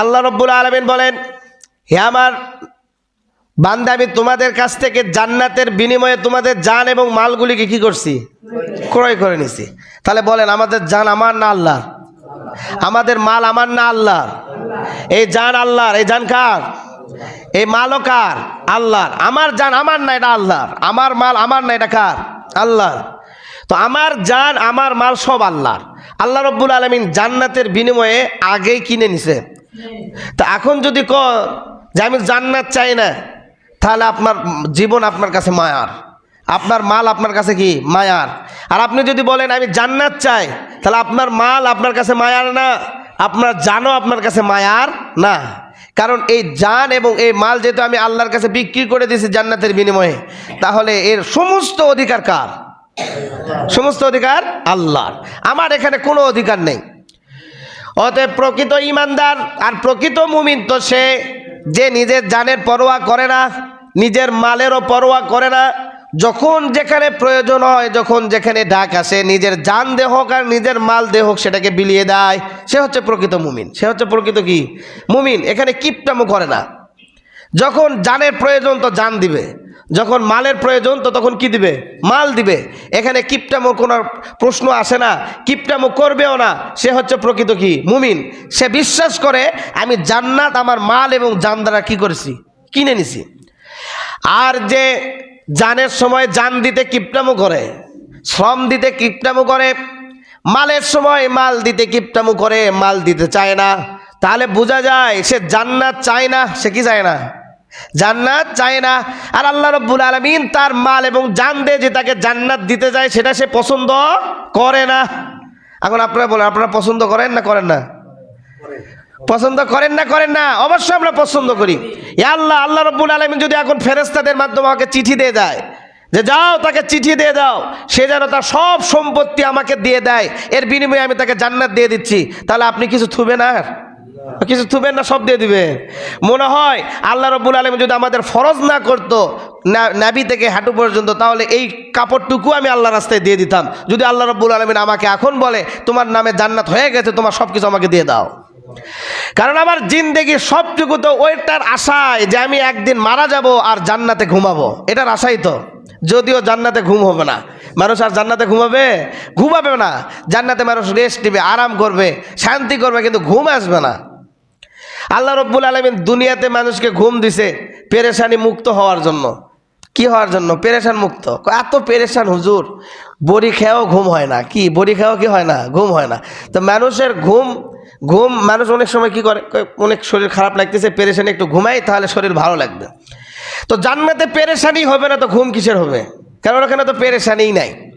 আল্লাহ রব্বুল আলমিন বলেন, হে আমার বান্দা, আমি তোমাদের কাছ থেকে জান্নাতের বিনিময়ে তোমাদের জান এবং মালগুলিকে কি করছি? ক্রয় করে নিছি। তাহলে বলেন, আমাদের জান আমার না আল্লাহ আমাদের মাল আমার না আল্লাহ এই জান আল্লাহর? এই জান কার? এই মালও কার? আল্লাহর। আমার জান আমার না, এটা আল্লাহর। আমার মাল আমার না, এটা কার? আল্লাহর। তো আমার জান, আমার মাল সব আল্লাহর। আল্লাহ রব্বুল আলমিন জান্নাতের বিনিময়ে আগেই কিনে নিছে। তা এখন যদি ক যে আমি জান্নাত চাই না, তাহলে আপনার জীবন আপনার কাছে মায়ার। আপনার মাল আপনার কাছে কি? মায়ার। আর আপনি যদি বলেন, আমি জান্নাত চাই তাহলে আপনার মাল আপনার কাছে মায়ার না, আপনার জানও আপনার কাছে মায়ার না। কারণ এই জান এবং এই মাল যেহেতু আমি আল্লাহর কাছে বিক্রি করে দিয়েছি জান্নাতের বিনিময়ে, তাহলে এর সমস্ত অধিকার কার? সমস্ত অধিকার আল্লাহর। আমার এখানে কোনো অধিকার নেই। অতএব প্রকৃত ইমানদার আর প্রকৃত মুমিন তো সে যে নিজের জানের পরোয়া করে না, নিজের মালেরও পরোয়া করে না। যখন যেখানে প্রয়োজন হয়, যখন যেখানে ডাক আসে, নিজের যান দেহ হোক আর নিজের মাল দেহ হোক সেটাকে বিলিয়ে দেয়। সে হচ্ছে প্রকৃত মুমিন। সে হচ্ছে প্রকৃত কি? মুমিন। এখানে কিপটামো করে না। যখন জানের প্রয়োজন তো জান দিবে, যখন মালের প্রয়োজন তো তখন কি দিবে? মাল দিবে। এখানে কিপটামো কোনো প্রশ্ন আসে না, কিপটামো করবেও না, সে হচ্ছে প্রকৃত কি? মুমিন। সে বিশ্বাস করে, আমি জান্নাত আমার মাল এবং জান দ্বারা কী করেছি? কিনে নিছি। আর যে জানের সময় জান দিতে কিপটামো করে, শ্রম দিতে কিপটামো করে, মালের সময় মাল দিতে কিপটামো করে, মাল দিতে চায় না, তাহলে বোঝা যায়, সে জান্নাত চায় না, সে কি চায় না? জান্নাত চায় না। আর আল্লাহ রব্বুল আলমিন তার মাল এবং জান দিয়ে যে তাকে জান্নাত দিতে যায়, সেটা সে পছন্দ করে না। এখন আপনারা বলেন, আপনারা পছন্দ করেন না করেন না? পছন্দ করেন না করেন না? অবশ্যই আমরা পছন্দ করি। আল্লাহ আল্লাহ রব্বুল আলমিন যদি এখন ফেরেস্তাদের মাধ্যমে আমাকে চিঠি দিয়ে দেয়, যে যাও তাকে চিঠি দিয়ে দাও, সে যেন তার সব সম্পত্তি আমাকে দিয়ে দেয়, এর বিনিময়ে আমি তাকে জান্নাত দিয়ে দিচ্ছি, তাহলে আপনি কিছু থুবেন আর? কিছু থুবেন না, সব দিয়ে দিবেন। মনে হয় আল্লাহ রব্বুল আলম যদি আমাদের ফরজ না করতো, না- নাভি থেকে হাঁটু পর্যন্ত, তাহলে এই কাপড়টুকু আমি আল্লাহ রাস্তায় দিয়ে দিতাম। যদি আল্লাহ রব্বুল আলমিন আমাকে এখন বলে, তোমার নামে জান্নাত হয়ে গেছে, তোমার সব কিছু আমাকে দিয়ে দাও। কারণ আমার জিন্দেগি সবটুকু তো ওইটার আশায় যে আমি একদিন মারা যাব আর জান্নাতে ঘুমাবো। এটার আশাই তো। যদিও জান্নাতে ঘুম হবে না। মানুষ আর জান্নাতে ঘুমাবে? ঘুমাবে না। জান্নাতে মানুষ রেস্ট নেবে, আরাম করবে, শান্তি করবে, কিন্তু ঘুম আসবে না। আল্লাহ রব্বুল আলমিন দুনিয়াতে মানুষকে ঘুম দিছে পেরেশানি মুক্ত হওয়ার জন্য। কি হওয়ার জন্য? পেরেশান মুক্ত। এত পেরেশান হুজুর। বড়ি খেয়েও ঘুম হয় না। কি? বড়ি খেয়েও কি হয় না? ঘুম হয় না। তো মানুষের ঘুম ঘুম, মানুষ অনেক সময় কি করে? অনেক শরীর খারাপ লাগতেছে, পেরেশানি একটু ঘুমাই, তাহলে শরীর ভালো লাগবে। তো জান্নাতে পেরেশানি হবে না তো ঘুম কিসের হবে? কারণ ওখানে তো পেরেশানিই নাই।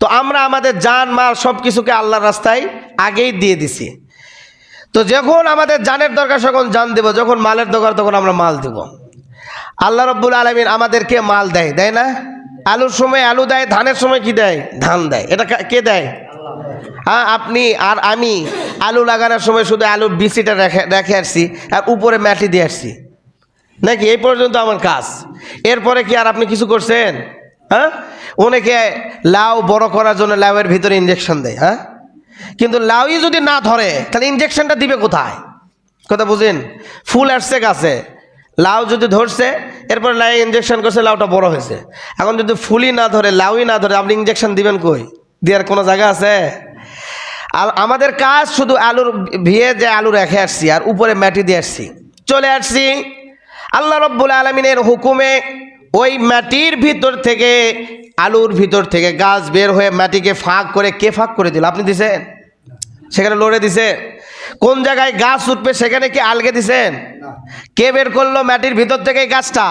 তো আমরা আমাদের জান, মাল সব কিছুকে আল্লাহর রাস্তায় আগেই দিয়ে দিছি। তো যখন আমাদের জানের দরকার তখন জান দেব। যখন মালের দরকার, তখন আমরা মাল দেব। আল্লাহ রব্বুল আলমিন আমাদেরকে মাল দেয় দেয় না? আলুর সময় আলু দেয়, ধানের সময় কি দেয়? ধান দেয়। এটা কে দেয়? হ্যাঁ আপনি আর আমি আলু লাগানোর সময় শুধু আলুর বিচিটা রেখে রেখে আসছি, আর উপরে মাটি দিয়ে আসছি। নাকি? এই পর্যন্ত আমার কাজ। এরপরে কি আর আপনি কিছু করছেন? হ্যাঁ? অনেকে লাউ বড় করার জন্য লাউয়ের ভিতরে ইঞ্জেকশন দেয় হ্যাঁ? কিন্তু লাউই যদি না ধরে, তাহলে ইঞ্জেকশনটা দিবে কোথায়? কথা বুঝেন? ফুল আসছে গাছে লাউ যদি ধরছে, এরপর লাই ইঞ্জেকশন করছে, লাউটা বড় হয়েছে। এখন যদি ফুলই না ধরে, লাউই না ধরে, আপনি ইঞ্জেকশন দিবেন কই? দেওয়ার কোনো জায়গা আছে? আর আমাদের কাজ শুধু আলুর ভিয়ে যে আলু রেখে আসছি, আর উপরে মাটি দিয়ে আসছি। চলে আসছি। আল্লাহ রব্বুল আলমিনের হুকুমে ওই মাটির ভিতর থেকে, আলুর ভিতর থেকে গাছ বের হয়ে মাটিকে ফাঁক করে কে ফাঁক করে দিল। আপনি দিছেন? সেখানে লড়ে দিছে। কোন জায়গায় গাছ উঠবে সেখানে কি আলগে দিছেন কে বের করল মাটির ভিতর থেকে এই গাছটা?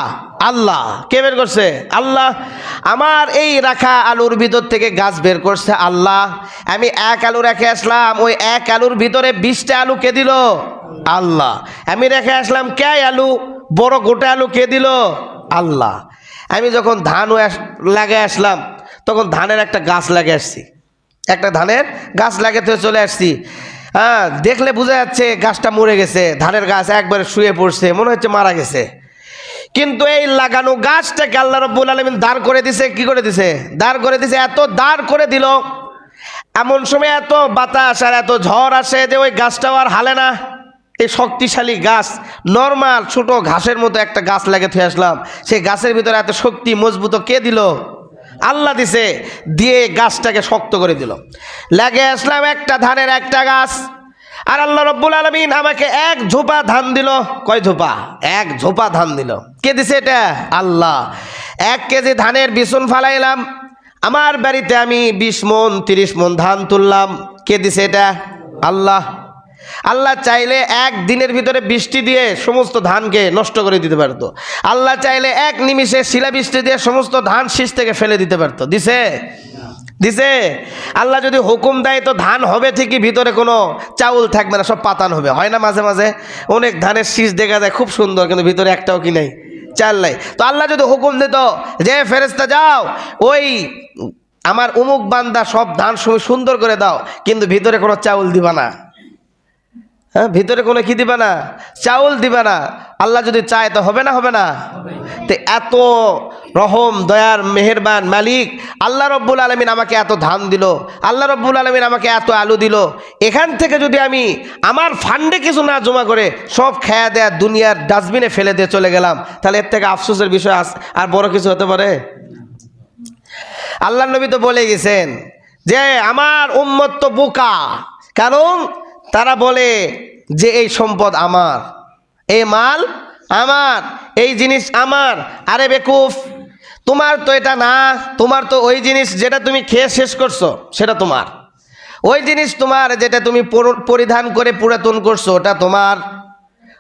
আল্লাহ। কে বের করছে? আল্লাহ। আমার এই রাখা আলুর ভিতর থেকে গাছ বের করছে আল্লাহ। আমি এক আলু রেখে আসলাম ওই এক আলুর ভিতরে বিশটা আলু কে দিল? আল্লাহ। আমি রেখে আসলাম কে আলু? বড় গোটা আলু কে দিল? আল্লাহ। আমি যখন ধান লাগে আসলাম তখন ধানের একটা গাছ লাগে আসছি। একটা ধানের গাছ লাগাতে চলে আসছি। হ্যাঁ দেখলে বোঝা যাচ্ছে গাছটা মরে গেছে, ধানের গাছ একবারে শুয়ে পড়ছে, মনে হচ্ছে মারা গেছে। কিন্তু এই লাগানো গাছটাকে আল্লাহ রব্বুল আলমিন দাঁড় করে দিছে, কি করে দিছে? দাঁড় করে দিছে, এত দাঁড় করে দিল। এমন সময় এত বাতাস আর এত ঝড় আসে যে ওই গাছটাও আর হালে না। এই শক্তিশালী গাছ, নর্মাল ছোট ঘাসের মতো একটা গাছ লাগে থুয়ে আসলাম। সেই গাছের ভিতরে এত শক্তি মজবুত কে দিল? আল্লাহ দিছে, দিয়ে গাছটাকে শক্ত করে দিল। লাগে আসলাম একটা ধানের একটা গাছ, আর আল্লাহ রব্বুল আলমিন আমাকে এক ঝোপা ধান দিল। কয় ঝোপা? এক ঝোপা ধান দিল। কে দিছে এটা? আল্লাহ। এক কেজি ধানের বিছুন ফালাইলাম। আমার বাড়িতে আমি বিশ মন, তিরিশ মন ধান তুললাম। কে দিছে এটা? আল্লাহ। আল্লাহ চাইলে এক দিনের ভিতরে বৃষ্টি দিয়ে সমস্ত ধানকে নষ্ট করে দিতে পারতো। আল্লাহ চাইলে এক নিমিষে শিলাবৃষ্টি দিয়ে সমস্ত ধান শীষ থেকে ফেলে দিতে পারতো। দিছে? দিছে? আল্লাহ যদি হুকুম দেয় তো ধান হবে ঠিকই, ভিতরে কোনো চাউল থাকবে না, সব পাতান হবে। হয় না মাঝে মাঝে? অনেক ধানের শীষ দেখা যায়, খুব সুন্দর, কিন্তু ভিতরে একটাও কি নাই? চাল নাই। তো আল্লাহ যদি হুকুম দিত, যে ফেরেস্তা যাও, ওই আমার উমুক বান্দা সব ধান সুন্দর করে দাও, কিন্তু ভিতরে কোনো চাউল দিবা না। হ্যাঁ ভিতরে কোনো কি দিবা না? চাউল দিবা না। আল্লাহ যদি চায় তো হবে না হবে না। তো এত রহম, দয়ার, মেহেরবান মালিক আল্লাহ রব্বুল আলমিন আমাকে এত ধান দিল। আল্লাহ রব্বুল আলমিন আমাকে এত আলু দিল। এখান থেকে যদি আমি আমার ফান্ডে কিছু না জমা করে সব খেয়া দেয়া দুনিয়ার ডাস্টবিনে ফেলে দিয়ে চলে গেলাম, তাহলে এর থেকে আফসোসের বিষয় আস- আর বড় কিছু হতে পারে? আল্লাহ নবী তো বলে গেছেন যে, আমার উম্মত তো বোকা। কারণ তারা বলে যে এই সম্পদ আমার, এই মাল আমার, এই জিনিস আমার। আরে বেকুফ, তোমার তো এটা না, তোমার তো ওই জিনিস যেটা তুমি খেয়ে শেষ করছ, সেটা তোমার। ওই জিনিস তোমার যেটা তুমি পরিধান করে পুরাতন করছ, ওটা তোমার।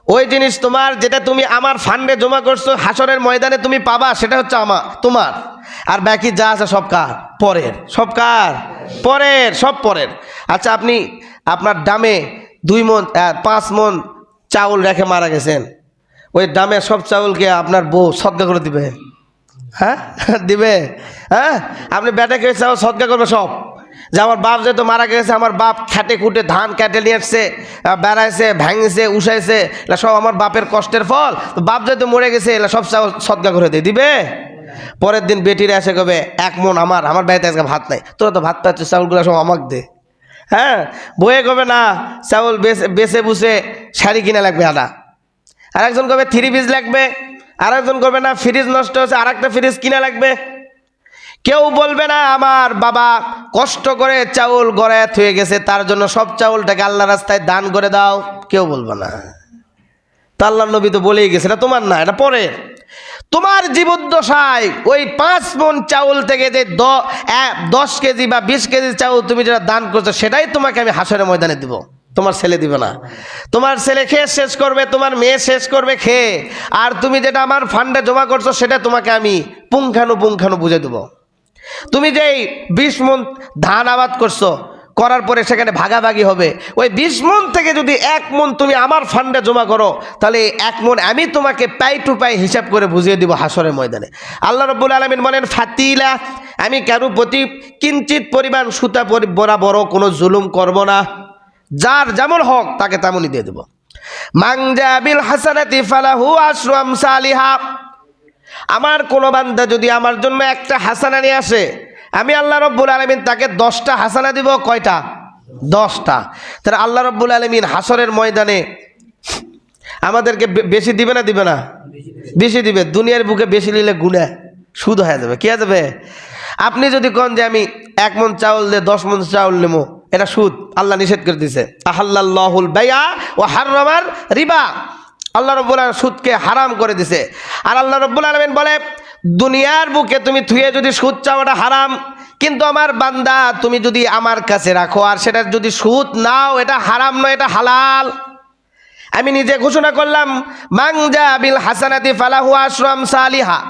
ওই জিনিস তোমার যেটা তুমি আমার ফান্ডে জমা করছ, হাসরের ময়দানে তুমি পাবা, সেটা হচ্ছে আমার তোমার। আর বাকি যা আছে সব কার? পরের। সব কার? পরের, সব পরের। আচ্ছা আপনি আপনার ডামে দুই মন পাঁচ মন চাউল রেখে মারা গেছেন। ওই ডামে সব চাউলকে আপনার বউ সদ্গা করে দিবে। হ্যাঁ? দিবে। হ্যাঁ? আপনি বেটা খেয়ে চাউল সদ্গা করবে সব। যে আমার বাপ যেহেতু মারা গেছে, আমার বাপ খেটে খুঁটে ধান কেটে নিয়ে এসছে বেড়াইছে, ভেঙেছে, উষাইছে, এগুলো সব আমার বাপের কষ্টের ফল। তো বাপ যেহেতু মরে গেছে, এগুলো সব চাউল সদ্গা করে দিয়ে দিবে? পরের দিন বেটিরা এসে কবে, এক মন আমার আমার বাড়িতে আজকে ভাত নাই। তোরা তো ভাত পাচ্ছিস, চাউলগুলো সব আমাকে দে। হ্যাঁ বয়ে কবে না, চাউল বেছে বেছে বুসে শাড়ি কিনা লাগবে আদা। আরেকজন কবে থ্রি পিস লাগবে। আর একজন করবে না, ফ্রিজ নষ্ট হয়েছে আর একটা ফ্রিজ কিনা লাগবে। কেউ বলবে, না, আমার বাবা কষ্ট করে চাউল গড়ায় থুয়ে গেছে, তার জন্য সব চাউলটাকে আল্লাহ রাস্তায় দান করে দাও। কেউ বলবে না। তা আল্লাহ নবী তো বলেই গেছে, এটা তোমার না, এটা পরের। তোমার জীবদ্দশায় ওই পাঁচ মন চাউল থেকে যে দশ কেজি বা বিশ কেজি চাউল তুমি যেটা দান করছ, সেটাই তোমাকে আমি হাসরের ময়দানে দিব। তোমার ছেলে দিবে না। তোমার ছেলে খেয়ে শেষ করবে, তোমার মেয়ে শেষ করবে খেয়ে। আর তুমি যেটা আমার ফান্ডে জমা করছ, সেটা তোমাকে আমি পুঙ্খানু পুঙ্খানু বুঝে দেবো। তুমি যেই বিশ মন ধান আবাদ করছ করার পরে সেখানে ভাগাভাগি হবে। ওই বিশ মন থেকে যদি এক মন তুমি আমার ফান্ডে জমা করো, তাহলে এক মন আমি তোমাকে পাই টু পাই হিসাব করে বুঝিয়ে দিব হাসরের ময়দানে। আল্লাহ রব্বুল আলমিন বলেন, ফাতিলা, আমি কারও প্রতি কিঞ্চিত পরিমাণ সুতা পরি, বরাবরও কোনো জুলুম করব না। যার যেমন হক, তাকে তেমনই দিয়ে দেব। মাংজা বিল হাসানাতি ফালাহু আশরাম আমার কোনো বান্দা যদি আমার জন্য একটা হাসানা নিয়ে আসে আমি আল্লাহ রব্বুল আলমিন তাকে দশটা হাসানা দিব, কয়টা? দশটা। তাহলে আল্লাহ রব্বুল আলমিন হাসরের ময়দানে আমাদেরকে বেশি দিবে না দিবে না? বেশি দিবে। দুনিয়ার বুকে বেশি নিলে গুণে, সুদ হয়ে যাবে। কে যাবে? আপনি যদি কন যে আমি এক মন চাউল দিয়ে দশ মন চাউল নেব, এটা সুদ। আল্লাহ নিষেধ করে দিছে। আহাল্লাহুল বেয়া ও হার রিবা। আল্লাহ রব্বুল আলম সুদকে হারাম করে দিছে। আর আল্লাহ রব্বুল আলমিন বলে দুনিয়ার বুকে তুমি থুয়ে যদি সুদ চাও, এটা হারাম। কিন্তু আমার বান্দা, তুমি যদি আমার কাছে রাখো, আর সেটা যদি সুদ নাও, এটা হারাম নয়, এটা হালাল। আমি নিজে ঘোষণা করলাম মাংজা বিল হাসানাতি ফালাহু আশরাম সালিহা।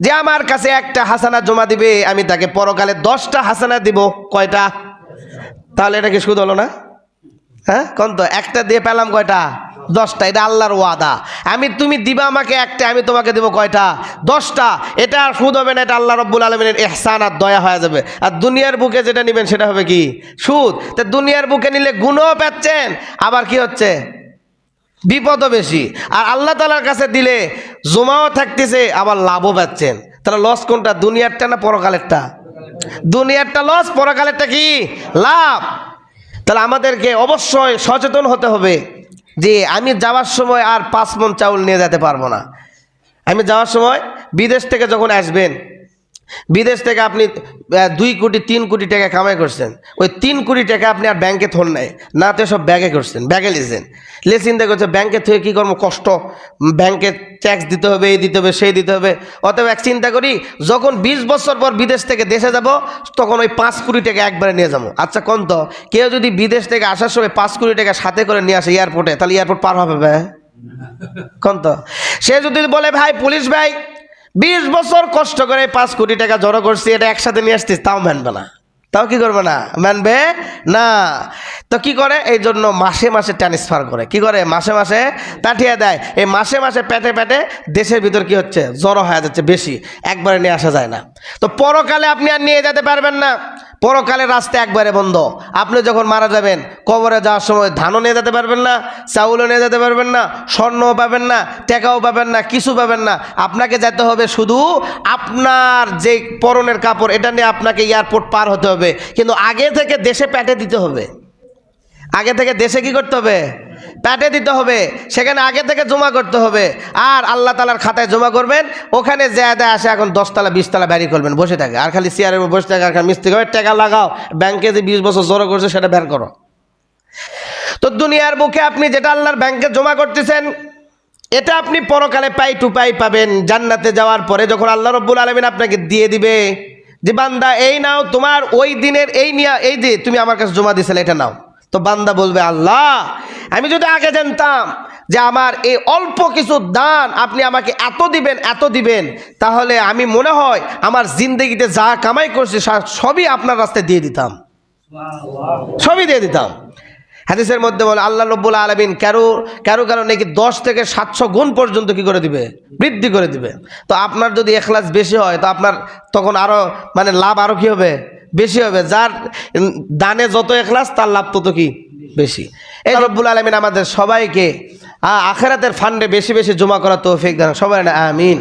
যে আমার কাছে একটা হাসানা জমা দিবে, আমি তাকে পরকালে দশটা হাসানা দিব। কয়টা? তাহলে এটা কি সুদ হলো না? হ্যাঁ? কোন তো, একটা দিয়ে পেলাম কয়টা? দশটা, এটা আল্লাহর ওয়াদা। আমি, তুমি দিবা আমাকে একটা, আমি তোমাকে দেবো কয়টা? দশটা। এটা আর সুদ হবে না, এটা আল্লাহ রব্বুল আলমিনের এহসান আর দয়া হয়ে যাবে। আর দুনিয়ার বুকে যেটা নেবেন, সেটা হবে কি? সুদ। তা দুনিয়ার বুকে নিলে গুণও পাচ্ছেন, আবার কি হচ্ছে? বিপদও বেশি। আর আল্লাহ তালার কাছে দিলে জমাও থাকতেছে, আবার লাভও পাচ্ছেন। তাহলে লস কোনটা, দুনিয়ারটা না পরকালেরটা? দুনিয়ারটা লস পরকালেরটা কি? লাভ। তাহলে আমাদেরকে অবশ্যই সচেতন হতে হবে। যে আমি যাওয়ার সময় আর পাঁচ মন চাউল নিয়ে যেতে পারব না। আমি যাওয়ার সময় বিদেশ থেকে যখন আসবেন বিদেশ থেকে আপনি দুই কোটি, তিন কোটি টাকা কামাই করছেন। ওই তিন কোটি টাকা আপনি আর ব্যাংকে থন নাই। না তো সব ব্যাগে করছেন, ব্যাগে লিখছেন লে চিন্তা করছে ব্যাংকে থেকে কী করব? কষ্ট। ব্যাংকে ট্যাক্স দিতে হবে, এই দিতে হবে, সেই দিতে হবে। অতএব এক চিন্তা করি, যখন বিশ বছর পর বিদেশ থেকে দেশে যাব, তখন ওই পাঁচ কোটি টাকা একবারে নিয়ে যাব। আচ্ছা কোন তো? কেউ যদি বিদেশ থেকে আসার সময় পাঁচ কোটি টাকা সাথে করে নিয়ে আসে এয়ারপোর্টে তাহলে এয়ারপোর্ট পার হবে ভাই কোন তো? সে যদি বলে, ভাই, পুলিশ ভাই বিশ বছর কষ্ট করে পাঁচ কোটি টাকা জড়ো করছি, এটা একসাথে নিয়ে আসতিস, তাও মানবে না। তাও কি করবে না? মানবে? না। তো কি করে? এই জন্য মাসে মাসে ট্রান্সফার করে। কি করে? মাসে মাসে পাঠিয়ে দেয়। এই মাসে মাসে পেটে পেটে দেশের ভিতর কি হচ্ছে? জড়ো হয়ে যাচ্ছে বেশি। একবারে নিয়ে আসা যায় না। তো পরকালে আপনি আর নিয়ে যেতে পারবেন না। পরকালে রাস্তা একবারে বন্ধ। আপনি যখন মারা যাবেন, কবরে যাওয়ার সময় ধানও নিয়ে যেতে পারবেন না, চাউলও নিয়ে যেতে পারবেন না, স্বর্ণও পাবেন না, টেকাও পাবেন না, কিছু পাবেন না। আপনাকে যেতে হবে শুধু আপনার যে পরনের কাপড়, এটা নিয়ে আপনাকে এয়ারপোর্ট পার হতে হবে। কিন্তু আগে থেকে দেশে প্যাটে দিতে হবে। আগে থেকে দেশে কি করতে হবে? প্যাটে দিতে হবে, সেখানে আগে থেকে জমা করতে হবে। আর আল্লাহ তালার খাতায় জমা করবেন, ওখানে দেয় আসে এখন দশতলা, বিশতলা ব্যারি করবেন, বসে থাকে। আর খালি চেয়ারের উপর বসে থাকে, আর খালি মিস্ত্রি টাকা লাগাও ব্যাংকে যে বিশ বছর জড়ো করছে, সেটা বের করো। তো দুনিয়ার বুকে আপনি যেটা আল্লাহর ব্যাংকে জমা করতেছেন, এটা আপনি পরকালে পাই টু পাই পাবেন। জান্নাতে যাওয়ার পরে যখন আল্লাহ রব্বুল আলমিন আপনাকে দিয়ে দিবে, যে বান্দা, এই নাও তোমার ওই দিনের, এই নিয়া, এই যে তুমি আমার কাছে জমা দিয়েছিলে, এটা নাও। তো বান্দা বলবে, আল্লাহ, আমি যদি আগে জানতাম যে আমার এই অল্প কিছু দান আপনি আমাকে এত দিবেন এত দিবেন, তাহলে আমি মনে হয় আমার জিন্দগিতে যা কামাই করছি সবই আপনার রাস্তায় দিয়ে দিতাম। সবই দিয়ে দিতাম। হাদিসের মধ্যে বলে, আল্লাহ রব্বুল আলমিন কারও কারও কারও নাকি দশ থেকে সাতশো গুণ পর্যন্ত কি করে দিবে? বৃদ্ধি করে দিবে। তো আপনার যদি এখলাস বেশি হয়, তো আপনার তখন আরও মানে লাভ আরও কি হবে? বেশি হবে। যার দানে যত এখলাস, তার লাভ তত কি? বেশি। এই রব্বুল আলমিন আমাদের সবাইকে আখেরাতের ফান্ডে বেশি বেশি জমা করা তৌফিক দেন। সবাই আমিন।